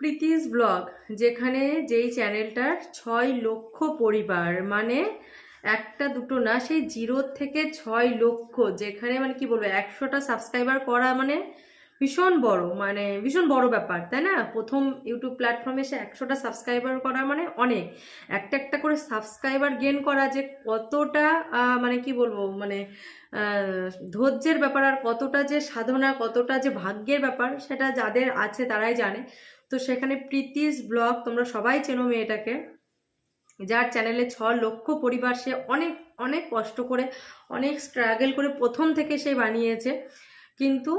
Preeti's blog, যেখানে যেই চ্যানেলটার ছয় লক্ষ পরিবার মানে একটা দুটো না, সেই জিরো থেকে ছয় লক্ষ, যেখানে মানে কি বলব, একশোটা সাবস্ক্রাইবার করা মানে ভীষণ বড় মানে ভীষণ বড় ব্যাপার, তাই না? প্রথম ইউটিউব প্ল্যাটফর্মে এসে একশোটা সাবস্ক্রাইবার করা মানে অনেক। একটা একটা করে সাবস্ক্রাইবার গেন করা যে কতটা মানে কি বলব মানে ধৈর্যের ব্যাপার আর কতটা যে সাধনা, কতটা যে ভাগ্যের ব্যাপার, সেটা যাদের আছে তারাই জানে। তো সেখানে প্রীতিস ব্লগ তোমরা সবাই চেনো মেয়েটাকে, যার চ্যানেলে ছ লক্ষ পরিবার সে অনেক অনেক কষ্ট করে, অনেক স্ট্রাগল করে প্রথম থেকে সে বানিয়েছে। কিন্তু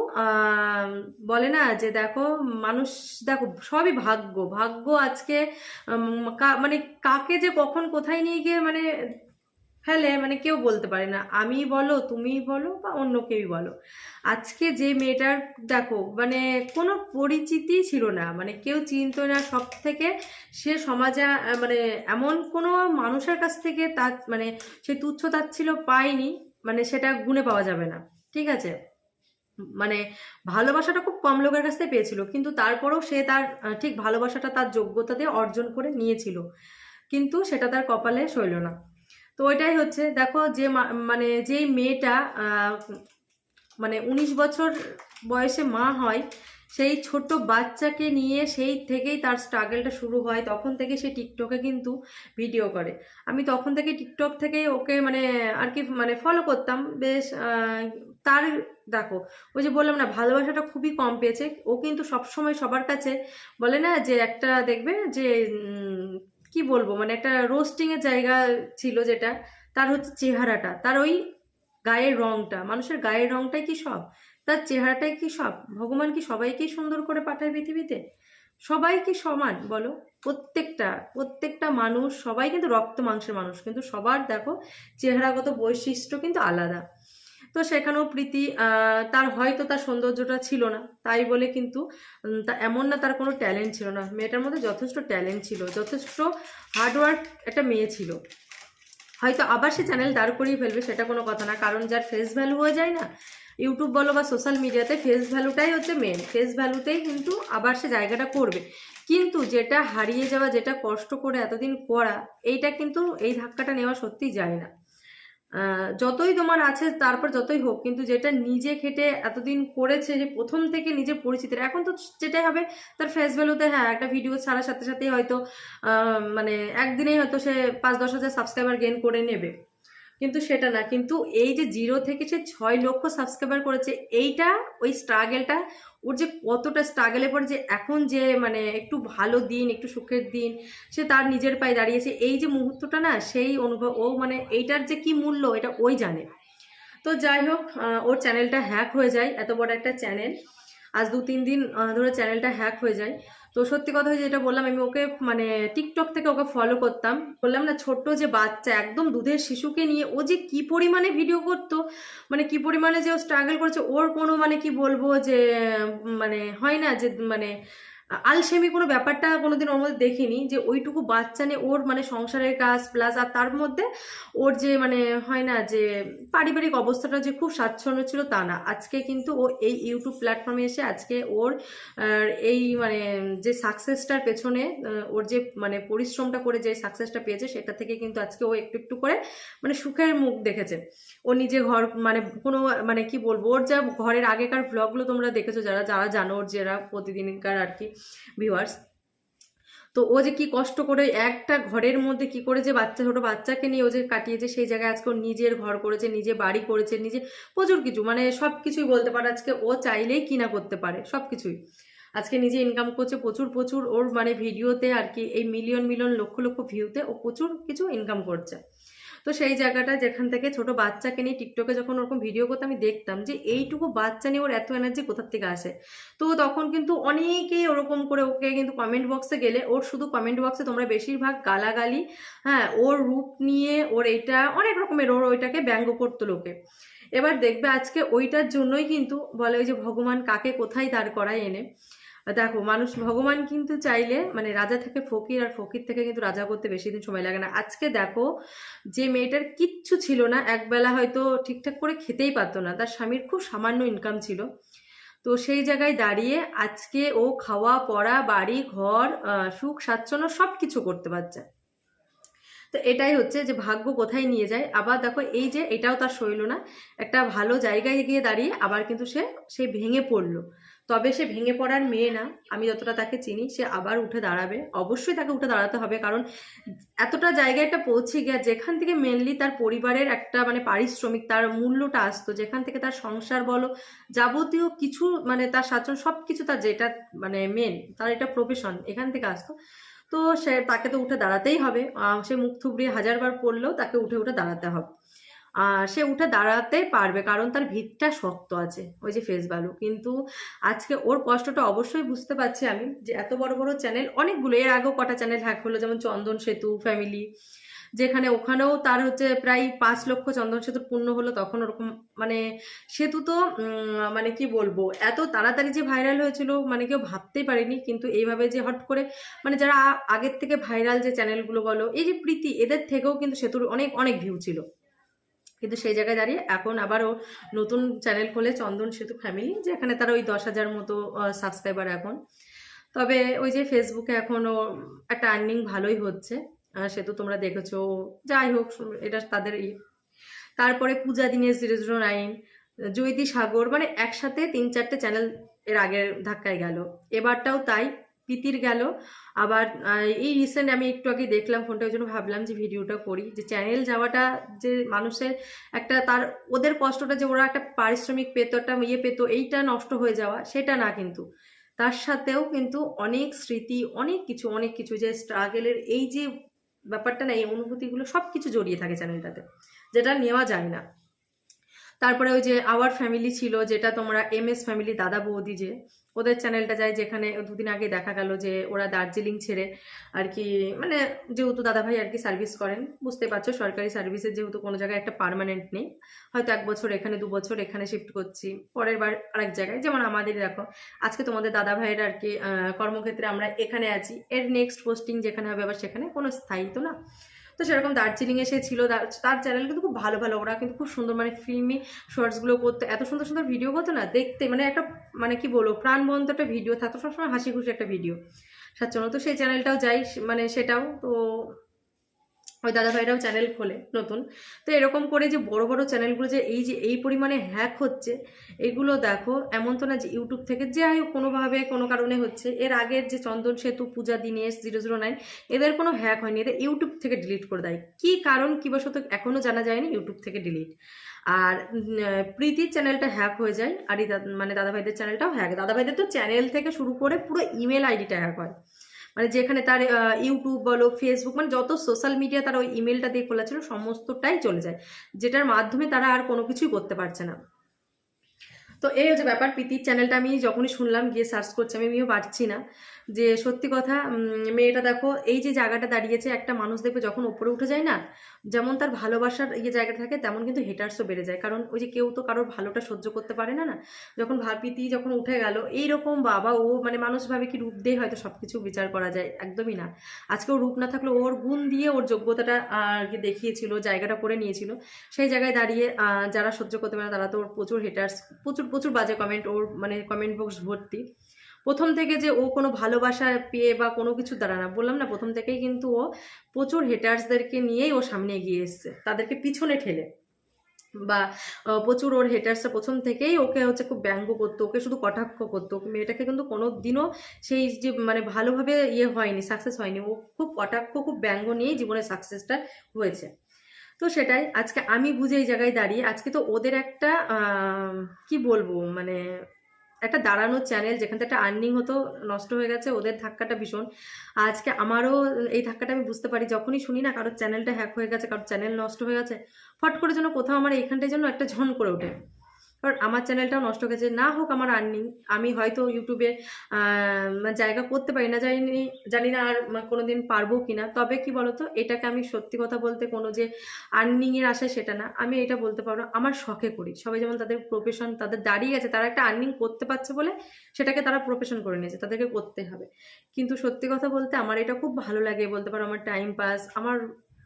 বলে না যে দেখো মানুষ, দেখো সবই ভাগ্য ভাগ্য আজকে মানে কাকে যে কখন কোথায় নিয়ে গিয়ে মানে ফেলে মানে কেউ বলতে পারে না। আমি বলো তুমি বলো বা অন্য কেউই বলো। আজকে যে মেয়েটার, দেখো মানে কোনো পরিচিতি ছিল না। মানে কেউ চিনতো না সব থেকে সে সমাজে মানে এমন কোনো মানুষের কাছ থেকে তার মানে সে তুচ্ছ তাচ্ছিল পায়নি মানে সেটা গুণে পাওয়া যাবে না। ঠিক আছে? মানে ভালোবাসাটা খুব কম লোকের কাছ থেকে পেয়েছিল, কিন্তু তারপরেও সে তার ঠিক ভালোবাসাটা তার যোগ্যতা দিয়ে অর্জন করে নিয়েছিল। কিন্তু সেটা তার কপালে সইল না। তো ওইটাই হচ্ছে। দেখো যে মানে যেই মেয়েটা মানে উনিশ বছর বয়সে মা হয়, সেই ছোট বাচ্চাকে নিয়ে সেই থেকেই তার স্ট্রাগলটা শুরু হয়। তখন থেকে সে টিকটকে কিন্তু ভিডিও করে। আমি তখন থেকে টিকটক থেকেই ওকে মানে আর কি মানে ফলো করতাম। বেশ তার দেখো, ওই যে বললাম না, ভালোবাসাটা খুবই কম পেয়েছে। ও কিন্তু সবসময় সবার কাছে বলে না যে একটা দেখবে যে কি বলব? মানে একটা রোস্টিং এর জায়গা ছিল যেটা, তার হচ্ছে চেহারাটা। তার ওই গায়ের রংটা, মানুষের গায়ের রংটাই কি সব? তার চেহারাটাই কি সব? ভগবান কি সবাইকেই সুন্দর করে পাঠায় পৃথিবীতে? সবাই কি সমান বলো? প্রত্যেকটা প্রত্যেকটা মানুষ, সবাই কিন্তু রক্ত মাংসের মানুষ, কিন্তু সবার দেখো চেহারাগত বৈশিষ্ট্য কিন্তু আলাদা। তো সেখানেও প্রীতি তার হয়তো তার সৌন্দর্যটা ছিল না, তাই বলে কিন্তু এমন না তার কোনো ট্যালেন্ট ছিল না। মেয়েটার মধ্যে যথেষ্ট ট্যালেন্ট ছিল, যথেষ্ট হার্ডওয়ার্ক একটা মেয়ে ছিল। হয়তো আবার সে চ্যানেল দাঁড় করিয়ে ফেলবে, সেটা কোনো কথা না। কারণ যার ফেস ভ্যালু হয়ে যায় না ইউটিউব বলো বা সোশ্যাল মিডিয়াতে ফেস ভ্যালুটাই হচ্ছে মেন ফেস ভ্যালুতেই কিন্তু আবার সে জায়গাটা করবে। কিন্তু যেটা হারিয়ে যাওয়া, যেটা কষ্ট করে এতদিন করা, এইটা কিন্তু, এই ধাক্কাটা নেওয়া সত্যিই যায় না। যতই তোমার আছে, তারপর যতই হোক, কিন্তু যেটা নিজে খেটে এতদিন করেছে যে প্রথম থেকে নিজে পরিচিত, এখন তো যেটাই হবে, তার ফেস ভ্যালুতে হ্যাঁ একটা ভিডিও ছাড়ার সাথে সাথেই হয়তো মানে একদিনেই হয়তো সে পাঁচ দশ হাজার সাবস্ক্রাইবার গেন করে নেবে। কিন্তু সেটা না। কিন্তু এই যে জিরো থেকে সে ছয় লক্ষ সাবস্ক্রাইবার করেছে, এইটা, ওই স্ট্রাগেলটা ওর যে কতটা স্ট্রাগেলের পর যে এখন যে মানে একটু ভালো দিন, একটু সুখের দিন, সে তার নিজের পায়ে দাঁড়িয়েছে, এই যে মুহূর্তটা না, সেই অনুভব, ও মানে এইটার যে কি মূল্য, এটা ওই জানে। তো যাই হোক ওর চ্যানেলটা হ্যাক হয়ে যায়, এত বড় একটা চ্যানেল আজ দু তিন দিন ধরে চ্যানেলটা হ্যাক হয়ে যায়। তো সত্যি কথা যেটা বললাম, আমি ওকে মানে টিকটক থেকে ওকে ফলো করতাম। বললাম, না, ছোট্ট যে বাচ্চা, একদম দুধের শিশুকে নিয়ে ও যে কি পরিমাণে ভিডিও করতো মানে কি পরিমাণে যে ও স্ট্রাগল করছে, ওর কোনো মানে কি বলব যে মানে হয় না যে মানে আলসেমি কোনো ব্যাপারটা কোনোদিন ওর মধ্যে দেখিনি যে ওইটুকু বাচ্চা নিয়ে ওর মানে সংসারের কাজ প্লাস আর তার মধ্যে ওর যে মানে হয় না যে পারিবারিক অবস্থাটা যে খুব স্বাচ্ছন্দ্য ছিল তা না। আজকে কিন্তু ও এই ইউটিউব প্ল্যাটফর্মে এসে আজকে ওর এই মানে যে সাকসেসটার পেছনে ওর যে মানে পরিশ্রমটা করে যে সাকসেসটা পেয়েছে সেটা থেকে কিন্তু আজকে ও একটু একটু করে মানে সুখের মুখ দেখেছে। ও নিজে ঘর মানে কোনো মানে কি বলব? ওর যা ঘরের আগেকার ভ্লগগুলো তোমরা দেখেছ যারা যারা জানো ওর যারা প্রতিদিনকার আর কি ভিউয়ার্স তো ও যে কি কষ্ট করে একটা ঘরের মধ্যে কি করে যে বাচ্চা, ছোটো বাচ্চাকে নিয়ে ও যে কাটিয়েছে, সেই জায়গায় আজকে নিজের ঘর করেছে, নিজে বাড়ি করেছে, নিজে প্রচুর কিছু মানে সব কিছুই বলতে পারে আজকে ও চাইলেই কিনা করতে পারে সব কিছুই আজকে নিজে ইনকাম করছে, প্রচুর প্রচুর ওর মানে ভিডিওতে আর কি এই মিলিয়ন মিলিয়ন লক্ষ লক্ষ ভিউতে ও প্রচুর কিছু ইনকাম করছে। তো সেই জায়গাটা যেখান থেকে ছোট বাচ্চাকে নিয়ে টিকটকে যখন ওরকম ভিডিও করতে আমি দেখতাম যে এইটুকু বাচ্চা নিয়ে ওর এত এনার্জি কোথার থেকে আসে? তো তখন কিন্তু অনেকেই ওরকম করে ওকে কিন্তু কমেন্ট বক্সে গেলে ওর শুধু কমেন্ট বক্সে তোমরা বেশিরভাগ গালাগালি হ্যাঁ ওর রূপ নিয়ে ওর এইটা অনেক রকমের ওর ওইটাকে ব্যঙ্গ করতো লোকে। এবার দেখবে আজকে ওইটার জন্যই কিন্তু বলে ওই যে ভগবান কাকে কোথায় দাঁড় করায় এনে। দেখো, মানুষ, ভগবান কিন্তু চাইলে মানে রাজা থেকে ফকির আর ফকির থেকে কিন্তু রাজা করতে বেশি দিন সময় লাগে না। আজকে দেখো, যে মেয়েটার কিচ্ছু ছিল না, একবেলা হয়তো ঠিকঠাক করে খেতেই পারতো না। তার স্বামীর খুব সামান্য ইনকাম ছিল। তো সেই জায়গায় দাঁড়িয়ে আজকে ও খাওয়া, পড়া, বাড়ি, ঘর সুখ, স্বাচ্ছন্দ্য সব কিছু করতে পারছে। তো এটাই হচ্ছে যে ভাগ্য কোথায় নিয়ে যায়। আবার দেখো, এই যে এটাও তার শৈল না, একটা ভালো জায়গায় গিয়ে দাঁড়িয়ে আবার কিন্তু সে সে ভেঙে পড়ল। তবে সে ভেঙে পড়ার মেয়ে না। আমি যতটা তাকে চিনি, সে আবার উঠে দাঁড়াবে। অবশ্যই তাকে উঠে দাঁড়াতে হবে, কারণ এতটা জায়গাটা পৌঁছে গিয়ে, যেখান থেকে মেনলি তার পরিবারের একটা মানে পারিশ্রমিক, তার মূল্যটা আসতো, যেখান থেকে তার সংসার বলো, যাবতীয় কিছু মানে তার স্বাচ্ছন্দ্য সব কিছু তার যেটা মানে মেন তার এটা প্রফেশন এখান থেকে আসতো। তো সে তাকে তো উঠে দাঁড়াতেই হবে। সে মুখ থুবড়িয়ে হাজারবার পড়লেও তাকে উঠে উঠে দাঁড়াতে হবে। সে উঠে দাঁড়াতে পারবে, কারণ তার ভিতটা শক্ত আছে, ওই যে ফেস ভ্যালু কিন্তু আজকে ওর কষ্টটা অবশ্যই বুঝতে পারছি আমি, যে এত বড় বড় চ্যানেল অনেকগুলো, এর আগেও কটা চ্যানেল হ্যাক হলো, যেমন চন্দন সেতু ফ্যামিলি যেখানে ওখানেও তার হচ্ছে প্রায় পাঁচ লক্ষ চন্দন সেতু পূর্ণ হলো, তখন ওরকম মানে সেতু তো মানে কি বলব, এত তাড়াতাড়ি যে ভাইরাল হয়েছিল মানে কেউ ভাবতেই পারেনি, কিন্তু এইভাবে যে হট করে মানে যারা আগের থেকে ভাইরাল যে চ্যানেলগুলো বলো, এই যে প্রীতি, এদের থেকেও কিন্তু সেতুর অনেক অনেক ভিউ ছিল। কিন্তু সেই জায়গায় দাঁড়িয়ে এখন আবার ও নতুন চ্যানেল খোলে চন্দন সেতু ফ্যামিলি যেখানে তার ওই দশ হাজার মতো সাবস্ক্রাইবার এখন। তবে ওই যে ফেসবুকে এখনও একটা আর্নিং ভালোই হচ্ছে। আহ, সে তো তোমরা দেখেছ। যাই হোক এটা তাদের ই তারপরে পূজা দিনের জিরো জিরো নাইন জৈতি সাগর মানে একসাথে তিন চারটে চ্যানেল এর আগের ধাক্কায় গেল। এবারটাও তাই। প্রীতির গেল। আবার এই রিসেন্ট আমি একটু আগে দেখলাম ফোনটা ওই জন্য ভাবলাম যে ভিডিওটা করি। যে চ্যানেল যাওয়াটা যে মানুষের একটা তার, ওদের কষ্টটা যে ওরা একটা পারিশ্রমিক পেতো, একটা ইয়ে পেতো, এইটা নষ্ট হয়ে যাওয়া, সেটা না কিন্তু। তার সাথেও কিন্তু অনেক স্মৃতি, অনেক কিছু অনেক কিছু যে স্ট্রাগেলের এই যে ব্যাপারটা না, এই অনুভূতিগুলো সব কিছু জড়িয়ে থাকে চ্যানেলটাতে যেটা নেওয়া যায় না। তারপরে ওই যে আওয়ার ফ্যামিলি ছিল, যেটা তোমরা এম এস ফ্যামিলি দাদা বৌদি যে ওদের চ্যানেলটা যায় যেখানে দুদিন আগে দেখা গেল যে ওরা দার্জিলিং ছেড়ে আর কি মানে যেহেতু দাদাভাই আর কি সার্ভিস করেন, বুঝতে পারছ সরকারি সার্ভিসের যেহেতু কোনো জায়গায় একটা পার্মানেন্ট নেই। হয়তো এক বছর এখানে, দু বছর এখানে শিফট করছি, পরের বার আরেক জায়গায়। যেমন আমাদের দেখো, আজকে তোমাদের দাদা ভাইয়ের আর কি কর্মক্ষেত্রে আমরা এখানে আছি। এর নেক্সট পোস্টিং যেখানে হবে আবার সেখানে, কোনো স্থায়ী তো না। তো সেরকম দার্জিলিংয়ে সে ছিল। তার- চ্যানেল কিন্তু খুব ভালো ভালো। ওরা কিন্তু খুব সুন্দর মানে ফিল্মি শর্টসগুলো করতো। এত সুন্দর সুন্দর ভিডিও করতো না, দেখতে মানে একটা মানে কি বলব, প্রাণবন্ত একটা ভিডিও থাকতো সবসময় হাসি খুশি একটা ভিডিও স্বাচ্ছন্দ্য। তো সেই চ্যানেলটাও যাই মানে সেটাও। তো ওই দাদা ভাইরাও চ্যানেল খোলে, নতুন। তো এরকম করে যে বড় বড় চ্যানেলগুলো যে এই যে, এই পরিমাণে হ্যাক হচ্ছে, এগুলো দেখো, এমন তো না যে ইউটিউব থেকে যাই হোক কোনোভাবে, কোনো কারণে হচ্ছে। এর আগের যে Chandan Setu, Puja Dinesh zero zero nine এদের কোনো হ্যাক হয়নি। এদের ইউটিউব থেকে ডিলিট করে দেয়। কী কারণ, কী বশত এখনও জানা যায়নি ইউটিউব থেকে ডিলিট আর প্রীতির চ্যানেলটা হ্যাক হয়ে যায়। আর মানে দাদাভাইদের চ্যানেলটাও হ্যাক দাদাভাইদের তো চ্যানেল থেকে শুরু করে পুরো ইমেল আইডিটা হ্যাক হয়। মানে যেখানে তার ইউটিউব বলো ফেসবুক মানে যত সোশ্যাল মিডিয়া তার ওই ইমেলটা দিয়ে খোলা ছিল, সমস্তটাই চলে যায়। যেটার মাধ্যমে তারা আর কোনো কিছুই করতে পারছে না। তো এই হচ্ছে ব্যাপার, প্রীতির চ্যানেলটা আমি যখনই শুনলাম, গিয়ে সার্চ করছি, আমি আমিও পারছি না। যে সত্যি কথা মেয়েটা দেখো, এই যে জায়গাটা দাঁড়িয়েছে, একটা মানুষ দেখবে যখন ওপরে উঠে যায় না যেমন তার ভালোবাসার ইয়ে জায়গা থাকে, তেমন কিন্তু হেটার্সও বেড়ে যায়। কারণ ওই যে কেউ তো কারোর ভালোটা সহ্য করতে পারে না না? যখন ভাবিতি যখন উঠে গেল, এইরকম বাবা, ও মানে মানুষ ভাবে কি রূপ দিয়ে হয়তো সব কিছু বিচার করা যায়, একদমই না। আজকে ওর রূপ না থাকলে ওর গুণ দিয়ে ওর যোগ্যতাটা আর কি দেখিয়েছিল, জায়গাটা করে নিয়েছিল। সেই জায়গায় দাঁড়িয়ে যারা সহ্য করতে পারে তারা তো ওর প্রচুর হেটার্স প্রচুর প্রচুর বাজে কমেন্ট ওর মানে কমেন্ট বক্স ভর্তি। প্রথম থেকে যে ও কোনো ভালোবাসা পেয়ে বা কোনো কিছু দ্বারা না, বললাম না, প্রথম থেকেই কিন্তু ও প্রচুর হেটার্সদেরকে নিয়েই ও সামনে এগিয়ে এসছে। তাদেরকে পিছনে ঠেলে। বা প্রচুর ওর হেটার্সটা প্রথম থেকেই ওকে হচ্ছে খুব ব্যঙ্গ করতো, ওকে শুধু কটাক্ষ করতো। মেয়েটাকে কিন্তু কোনো দিনও সেই যে মানে ভালোভাবে ইয়ে হয়নি সাকসেস হয়নি। ও খুব কটাক্ষ, খুব ব্যঙ্গ নিয়েই জীবনে সাকসেসটা হয়েছে। তো সেটাই, আজকে আমি বুঝে এই জায়গায় দাঁড়িয়ে, আজকে তো ওদের একটা কি বলব মানে একটা দাঁড়ানোর চ্যানেল যেখান থেকে একটা আর্নিং হতো, নষ্ট হয়ে গেছে, ওদের ধাক্কাটা ভীষণ। আজকে আমারও এই ধাক্কাটা আমি বুঝতে পারি, যখনই শুনি না কারোর চ্যানেলটা হ্যাক হয়ে গেছে, কারোর চ্যানেল নষ্ট হয়ে গেছে, ফট করে যেন কোথাও আমার এইখানটায় যেন একটা ঝন করে ওঠে। কারণ আমার চ্যানেলটাও নষ্ট গেছে। না হোক আমার আর্নিং আমি হয়তো ইউটিউবে মানে জায়গা করতে পারি না জানি জানি না আর কোনোদিন পারব কিনা। তবে কি বলতো এটাকে আমি সত্যি কথা বলতে কোনো যে আর্নিংয়ের আশায় সেটা না। আমি এটা বলতে পারব না, আমার শখে করি। সবাই যেমন তাদের প্রফেশন তাদের দাঁড়িয়ে গেছে তারা একটা আর্নিং করতে পারছে বলে সেটাকে তারা প্রফেশন করে নিয়েছে তাদেরকে করতে হবে। কিন্তু সত্যি কথা বলতে আমার এটা খুব ভালো লাগে বলতে পারো আমার টাইম পাস আমার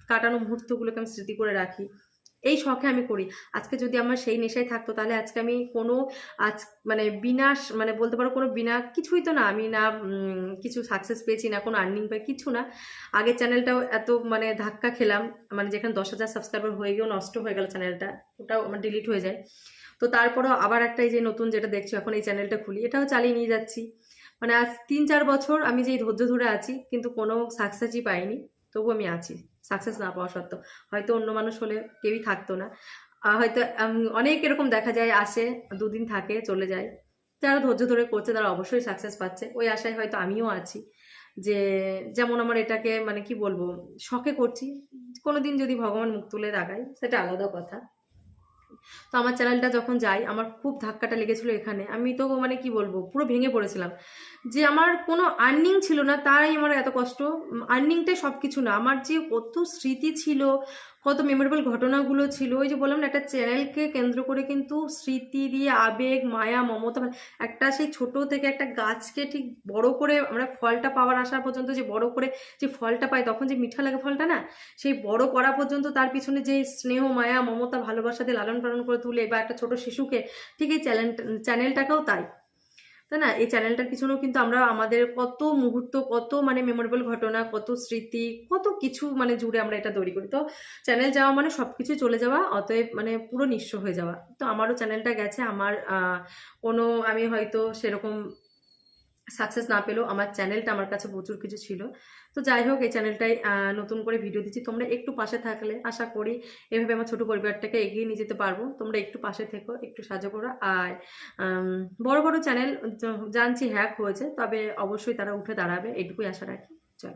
কাটানো মুহূর্তগুলোকে আমি স্মৃতি করে রাখি। এই শখে আমি করি। আজকে যদি আমার সেই নেশায় থাকতো, তাহলে আজকে আমি কোনো আজ মানে বিনাশ মানে বলতে পারো কোনো বিনা কিছুই তো না, আমি না কিছু সাকসেস পেয়েছি না, কোনো আর্নিং পাই কিছু না। আগের চ্যানেলটাও এত মানে ধাক্কা খেলাম মানে যেখানে দশ হাজার সাবস্ক্রাইবার হয়ে গিয়েও নষ্ট হয়ে গেল চ্যানেলটা ওটাও আমার ডিলিট হয়ে যায়। তো তারপরও আবার একটা এই যে নতুন যেটা দেখছ, এখন এই চ্যানেলটা খুলি, এটাও চালিয়ে নিয়ে যাচ্ছি। মানে আজ তিন চার বছর আমি যেই ধৈর্য ধরে আছি, কিন্তু কোনো সাকসেসই পাইনি তবু আমি আছি। সাকসেস না পাওয়া সত্ত্বেও। হয়তো অন্য মানুষ হলে কেউই থাকতো না। হয়তো অনেক এরকম দেখা যায়, আসে, দুদিন থাকে, চলে যায়। যারা ধৈর্য ধরে করছে, তারা অবশ্যই সাকসেস পাচ্ছে। ওই আশায় হয়তো আমিও আছি যে, যেমন আমার এটাকে মানে কি বলব, শখে করছি। কোনোদিন যদি ভগবান মুখ তুলে তাকায় সেটা আলাদা কথা। তো আমার চ্যানেলটা যখন যাই, আমার খুব ধাক্কাটা লেগেছিলো এখানে। আমি তো মানে কি বলব, পুরো ভেঙে পড়েছিলাম। যে আমার কোনো আর্নিং ছিল না, তাই আমার এত কষ্ট। আর্নিংটাই সব কিছু না। আমার যে কত স্মৃতি ছিল কত মেমোরেবল ঘটনাগুলো ছিল। ওই যে বললাম না, একটা চ্যানেলকে কেন্দ্র করে কিন্তু স্মৃতি দিয়ে আবেগ, মায়া, মমতা একটা সেই ছোট থেকে একটা গাছকে ঠিক বড় করে আমরা ফলটা পাওয়ার আসা পর্যন্ত যে বড় করে যে ফলটা পাই, তখন যে মিঠা লাগে ফলটা না, সেই বড় করা পর্যন্ত তার পিছনে যে স্নেহ, মায়া, মমতা, ভালোবাসা দিয়ে লালন পালন করে তুলে বা একটা ছোট শিশুকে, ঠিক এই চ্যানেল চ্যানেলটাকেও তাই। তাই না, এই চ্যানেলটার পিছনেও কিন্তু আমরা আমাদের কত মুহূর্ত, কত মানে মেমোরেবল ঘটনা, কত স্মৃতি, কত কিছু মানে জুড়ে আমরা এটা তৈরি করি। তো চ্যানেল যাওয়া মানে সব কিছু চলে যাওয়া, অতএব মানে পুরো নিঃস্ব হয়ে যাওয়া। তো আমারও চ্যানেলটা গেছে, আমার কোনো আমি হয়তো সেরকম সাকসেস না পেলেও আমার চ্যানেলটা আমার কাছে প্রচুর কিছু ছিল। তো যাই হোক, এই চ্যানেলটাই নতুন করে ভিডিও দিচ্ছি। তোমরা একটু পাশে থাকলে আশা করি এভাবে আমার ছোট পরিবারটাকে এগিয়ে নিয়ে যেতে পারব। তোমরা একটু পাশে থেকো, একটু সাহায্য করো। আর বড় বড় চ্যানেল জানছি হ্যাক হয়েছে, তবে অবশ্যই তারা উঠে দাঁড়াবে, এটুকুই আশা রাখি। চল।